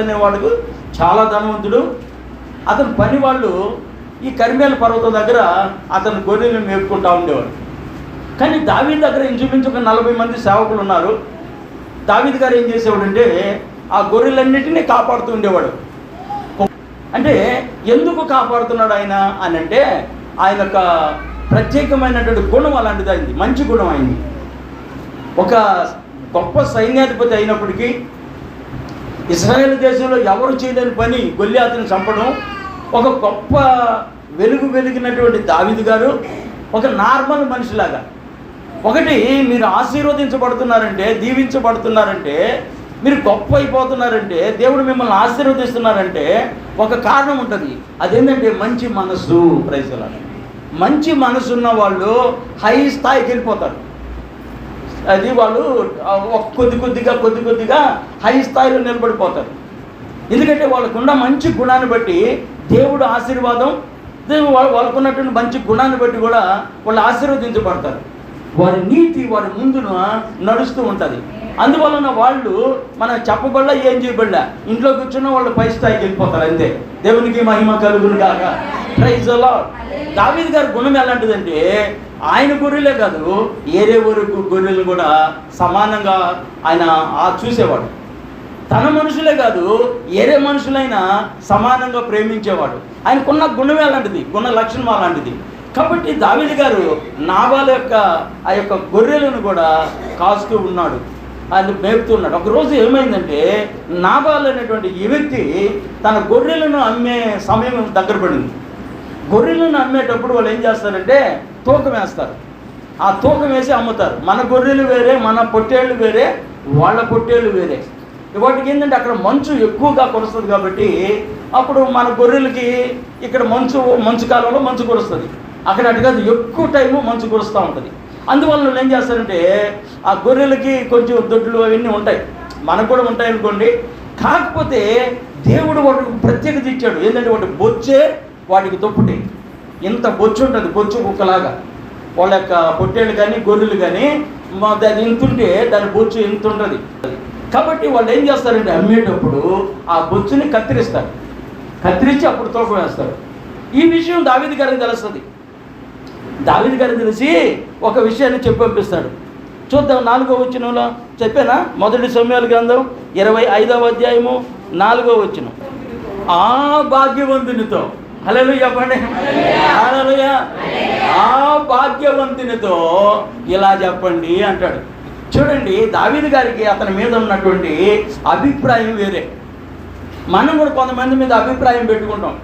అనేవాడు చాలా ధనవంతుడు. అతని పని వాళ్ళు ఈ కరిమేల పర్వతం దగ్గర అతను గొర్రెలను మేపుకుంటా ఉండేవాడు కానీ దావీ దగ్గర ఇంచుమించు ఒక నలభై మంది సేవకులు ఉన్నారు. దావీద్ గారు ఏం చేసేవాడంటే ఆ గొర్రెలన్నిటినీ కాపాడుతూ ఉండేవాడు. అంటే ఎందుకు కాపాడుతున్నాడు ఆయన అని అంటే ఆయన యొక్క ప్రత్యేకమైనటువంటి గుణం అలాంటిది అయింది. మంచి గుణం అయింది. ఒక గొప్ప సైన్యాధిపతి అయినప్పటికీ ఇస్రాయేల్ దేశంలో ఎవరు చేయలేని పని గొల్లియాతను చంపడం ఒక గొప్ప వెలుగు వెలిగినటువంటి దావిదు గారు ఒక నార్మల్ మనిషిలాగా. ఒకటి మీరు ఆశీర్వదించబడుతున్నారంటే దీవించబడుతున్నారంటే మీరు గొప్ప అయిపోతున్నారంటే దేవుడు మిమ్మల్ని ఆశీర్వదిస్తున్నారంటే ఒక కారణం ఉంటుంది. అదేంటంటే మంచి మనసు ప్రైజుల మంచి మనసు ఉన్న వాళ్ళు హై స్థాయికి వెళ్ళిపోతారు. అది వాళ్ళు కొద్ది కొద్దిగా కొద్ది కొద్దిగా హై స్థాయిలో నిలబడిపోతారు. ఎందుకంటే వాళ్ళకున్న మంచి గుణాన్ని బట్టి దేవుడు ఆశీర్వాదం దేవుడు వాళ్ళ వాళ్ళకున్నటువంటి మంచి గుణాన్ని బట్టి కూడా వాళ్ళు ఆశీర్వదించబడతారు. వారి నీతి వారి ముందున నడుస్తూ ఉంటుంది. అందువలన వాళ్ళు మనం చెప్పబడలా ఏం చేయబడలా ఇంట్లో కూర్చున్న వాళ్ళు పై స్థాయికి వెళ్ళిపోతారు అంతే. దేవునికి మహిమ కలుగును కాక ప్రైజ్ దావీద్ గారి గుణం ఎలాంటిదంటే ఆయన గొర్రెలే కాదు ఏరే వరకు గొర్రెలు కూడా సమానంగా ఆయన ఆ చూసేవాడు. తన మనుషులే కాదు ఏరే మనుషులైనా సమానంగా ప్రేమించేవాడు. ఆయనకున్న గుణమే అలాంటిది గుణ లక్షణం అలాంటిది. కాబట్టి దావీదు గారు నాబాల యొక్క ఆ యొక్క గొర్రెలను కూడా కాస్తూ ఉన్నాడు. ఆయన మేపుతూ ఉన్నాడు. ఒకరోజు ఏమైందంటే నాబాల్ అనేటువంటి ఈ వ్యక్తి తన గొర్రెలను అమ్మే సమయం దగ్గర పడింది. గొర్రెలను అమ్మేటప్పుడు వాళ్ళు ఏం చేస్తారంటే తూకం వేస్తారు. ఆ తూకం వేసి అమ్ముతారు. మన గొర్రెలు వేరే మన పొట్టేళ్ళు వేరే వాళ్ళ పొట్టేళ్ళు వేరే. వాటికి ఏంటంటే అక్కడ మంచు ఎక్కువగా కురుస్తుంది కాబట్టి అప్పుడు మన గొర్రెలకి ఇక్కడ మంచు మంచు కాలంలో మంచు కురుస్తుంది. అక్కడ అటు కాదు ఎక్కువ టైము మంచు కురుస్తూ ఉంటుంది. అందువల్ల వాళ్ళు ఏం చేస్తారంటే ఆ గొర్రెలకి కొంచెం దొడ్లు అవన్నీ ఉంటాయి. మనకు కూడా ఉంటాయి అనుకోండి. కాకపోతే దేవుడు వాటికి ప్రత్యేకత ఇచ్చాడు. ఏంటంటే వాటి బొచ్చే వాటికి దుప్పటి ఇంత బొచ్చు ఉంటుంది బొచ్చు కుక్కలాగా. వాళ్ళ యొక్క పొట్టేళ్ళు కానీ గొర్రెలు కానీ మా- అది ఇంత ఉంటే దాని బొచ్చు ఇంత ఉంటుంది కాబట్టి వాళ్ళు ఏం చేస్తారంటే అమ్మేటప్పుడు ఆ బొచ్చుని కత్తిరిస్తారు. కత్తిరించి అప్పుడు తూకం వేస్తారు. ఈ విషయం దావిది గారికి తెలుస్తుంది. దావిది గారికి తెలిసి ఒక విషయాన్ని చెప్పి పంపిస్తాడు. చూద్దాం నాలుగో వచ్చినంలో చెప్పానా? మొదటి సమయాల గ్రంథం ఇరవై ఐదవ అధ్యాయము నాలుగో వచ్చిన ఆ భాగ్యవంతునితో హలో చెప్పండి. హల్లెలూయ. ఆ భాగ్యవంతునితో ఇలా చెప్పండి అంటాడు. చూడండి దావీదు గారికి అతని మీద ఉన్నటువంటి అభిప్రాయం వేరే. మనం కూడా కొంతమంది మీద అభిప్రాయం పెట్టుకుంటాం.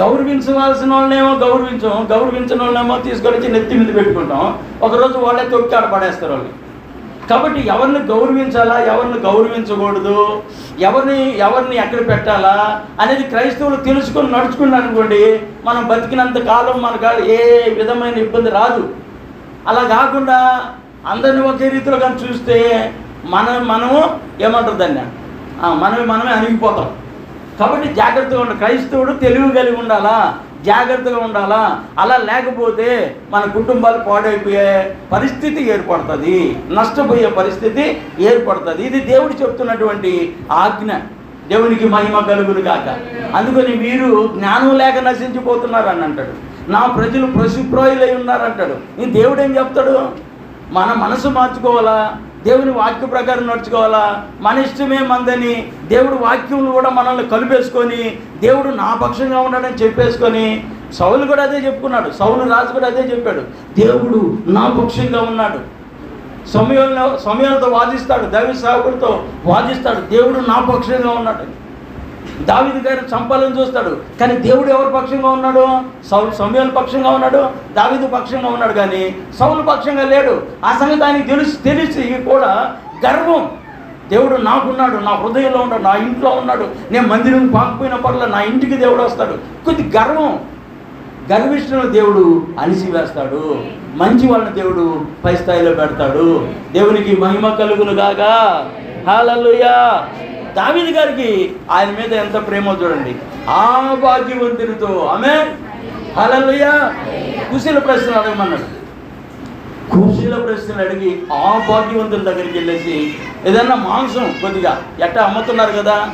గౌరవించవలసిన వాళ్ళనేమో గౌరవించం గౌరవించిన వాళ్ళనేమో తీసుకొని నెత్తి మీద పెట్టుకుంటాం. ఒకరోజు వాళ్ళే తొక్కి ఆడ పడేస్తారు వాళ్ళు కాబట్టి ఎవరిని గౌరవించాలా ఎవరిని గౌరవించకూడదు? ఎవరిని ఎవరిని ఎక్కడ పెట్టాలా అనేది క్రైస్తవులు తెలుసుకొని నడుచుకున్నారు అనుకోండి మనం బతికినంత కాలం మనకు ఏ విధమైన ఇబ్బంది రాదు. అలా కాకుండా అందరిని ఒకే రీతిలో కానీ చూస్తే మనం మనము ఏమంటారు దాన్ని? మనమే మనమే అణిగిపోతాం. కాబట్టి జాగ్రత్తగా ఉండాలి క్రైస్తవుడు తెలివి కలిగి ఉండాలా? జాగ్రత్తగా ఉండాలా? అలా లేకపోతే మన కుటుంబాలు పాడైపోయే పరిస్థితి ఏర్పడుతుంది. నష్టపోయే పరిస్థితి ఏర్పడుతుంది. ఇది దేవుడు చెప్తున్నటువంటి ఆజ్ఞ. దేవునికి మహిమ కలుగును కాక అందుకని మీరు జ్ఞానం లేక నశించిపోతున్నారు అని అంటాడు. నా ప్రజలు పశుప్రాయులై ఉన్నారంటాడు. ఈ దేవుడు ఏం చెప్తాడు? మన మనసు మార్చుకోవాలా? దేవుని వాక్య ప్రకారం నడుచుకోవాలా? మన ఇష్టమే మందని దేవుడు వాక్యములు కూడా మనల్ని కలిపేసుకొని దేవుడు నా పక్షంగా ఉన్నాడని చెప్పేసుకొని సౌలు కూడా అదే చెప్పుకున్నాడు. సౌలు రాజు కూడా అదే చెప్పాడు. దేవుడు నా పక్షంగా ఉన్నాడు. సమయంలో సమయాలతో వాదిస్తాడు. దైవ సేవకుడితో వాదిస్తాడు. దేవుడు నా పక్షంగా ఉన్నాడు. దావిది గారు చంపాలని చూస్తాడు. కానీ దేవుడు ఎవరి పక్షంగా ఉన్నాడు? సౌలు సమయాల పక్షంగా ఉన్నాడు? దావిదు పక్షంగా ఉన్నాడు కానీ సౌలు పక్షంగా లేడు. ఆ సంగతి ఆయనకి తెలిసి తెలిసి కూడా గర్వం. దేవుడు నాకున్నాడు నా హృదయంలో ఉన్నాడు నా ఇంట్లో ఉన్నాడు. నేను మందిరం పాకపోయిన పట్ల నా ఇంటికి దేవుడు వస్తాడు. కొద్ది గర్వం. గర్విష్ఠులను దేవుడు అలిసివేస్తాడు. మంచి వాళ్ళని దేవుడు పై స్థాయిలో పెడతాడు. దేవునికి మహిమ కలుగును గాగా హాలలుయా దావీదు గారికి ఆయన మీద ఎంత ప్రేమో చూడండి. ఆ భాగ్యవంతునితో ఆమె హాలలుయా కుశల ప్రశ్నలు అడగమన్నాడు. కుర్చీల ప్రశ్నలు అడిగి ఆ భాగ్యవంతుల దగ్గరికి వెళ్ళేసి ఏదన్నా మాంసం కొద్దిగా ఎట్ట అమ్ముతున్నారు కదా?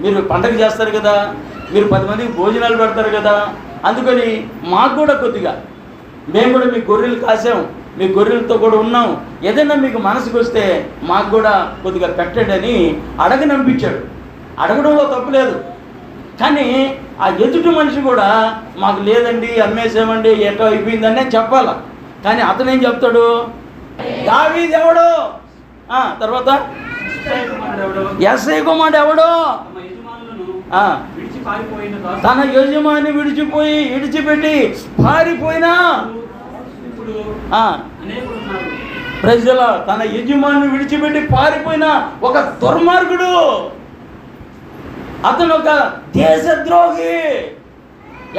మీరు పండగ చేస్తారు కదా? మీరు పది మందికి భోజనాలు పెడతారు కదా? అందుకని మాకు కూడా కొద్దిగా మేము కూడా మీ గొర్రెలు కాసాము మీ గొర్రెలతో కూడా ఉన్నాం ఏదైనా మీకు మనసుకు వస్తే మాకు కూడా కొద్దిగా పెట్టండి అని అడగనంపించాడు అడగడంలో తప్పులేదు కానీ ఆ ఎదుటి మనిషి కూడా మాకు లేదండి అమ్మేసామండి ఎటో అయిపోయిందనే చెప్పాల. కానీ అతను ఏం చెప్తాడు? దావీది ఎవడు? తర్వాత? ఎస్ఐ కుమార్ ఎవడు? తన యజమాని విడిచిపోయి విడిచిపెట్టి పారిపోయినా ఇప్పుడు ఆ, అనేకులు ఉన్నారు ప్రజల తన యజమాని విడిచిపెట్టి పారిపోయిన ఒక దుర్మార్గుడు. అతను ఒక దేశద్రోహి.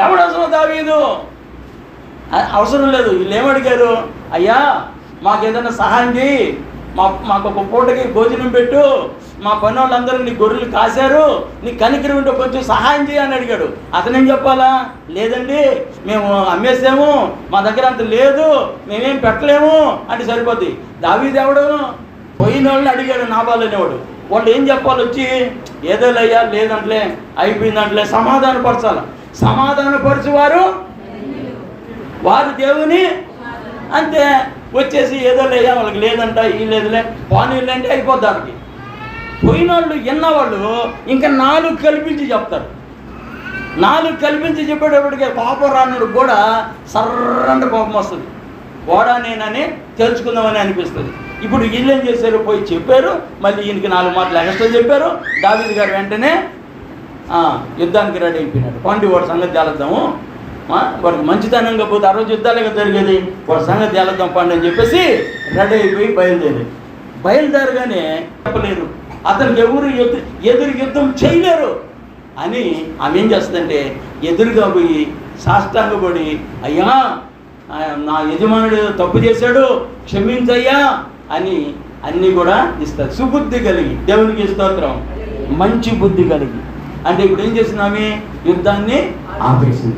ఎవడు అసలు దావీదు? అవసరం లేదు. వీళ్ళు ఏమడిగారు అయ్యా మాకు ఏదైనా సహాయం చేయి మా మాకు ఒక పూటకి భోజనం పెట్టు. మా పని వాళ్ళందరూ నీ గొర్రెలు కాశారు నీ కనికిరి ఉంటే కొంచెం సహాయం చేయ అని అడిగాడు. అతనేం చెప్పాలా? లేదండి మేము అమ్మేసాము మా దగ్గర అంత లేదు మేమేం పెట్టలేము అంటే సరిపోద్ది. దావీదేవుడు పోయిన వాళ్ళని అడిగాడు నాబాలు అనేవాడు. వాళ్ళు ఏం చెప్పాలి వచ్చి ఏదో లేయ్యా లేదంట్లే అయిపోయిందంట్లే సమాధానపరచాల. సమాధానపరచువారు? వారు దేవుని? అంతే వచ్చేసి ఏదో లేదా వాళ్ళకి లేదంట ఈ లేదులే లేదంటే అయిపోద్దానికి పోయినోళ్ళు పోయిన వాళ్ళు విన్నవాళ్ళు ఇంకా నాలుగు కల్పించి చెప్తారు. నాలుగు కల్పించి చెప్పేటప్పటికే కోపం రానుడు కూడా సర్రంట కోపం వస్తుంది. పోడా నేనని తెలుసుకుందామని అనిపిస్తుంది. ఇప్పుడు వీళ్ళు ఏం చేశారు? పోయి చెప్పారు. మళ్ళీ ఈయనకి నాలుగు మాటలు ఎక్స్ట్రా చెప్పారు. దావీద్ గారు వెంటనే యుద్ధానికి రెడీ అయిపోయినాడు. పండి వాడి సంగతి తేలద్దాము. వాడికి మంచితనంగా పోతే ఆ రోజు యుద్ధాలుగా జరిగేది? వాడి సంగతి తేలద్దాం పండి అని చెప్పేసి రెడీ అయిపోయి బయలుదేరి బయలుదేరగానే చెప్పలేరు అతనికి ఎవరు ఎదు ఎదురు యుద్ధం చేయలేరు. అని ఆమె ఏం చేస్తుందంటే ఎదురుగా పోయి సాష్టాంగపడి అయ్యా నా యజమానుడు తప్పు చేశాడు క్షమించయ్యా అని అన్నీ కూడా ఇస్తారు. సుబుద్ధి కలిగి దేవునికి స్తోత్రం. మంచి బుద్ధి కలిగి. అంటే ఇప్పుడు ఏం చేసింది ఆమె? యుద్ధాన్ని ఆపేసింది.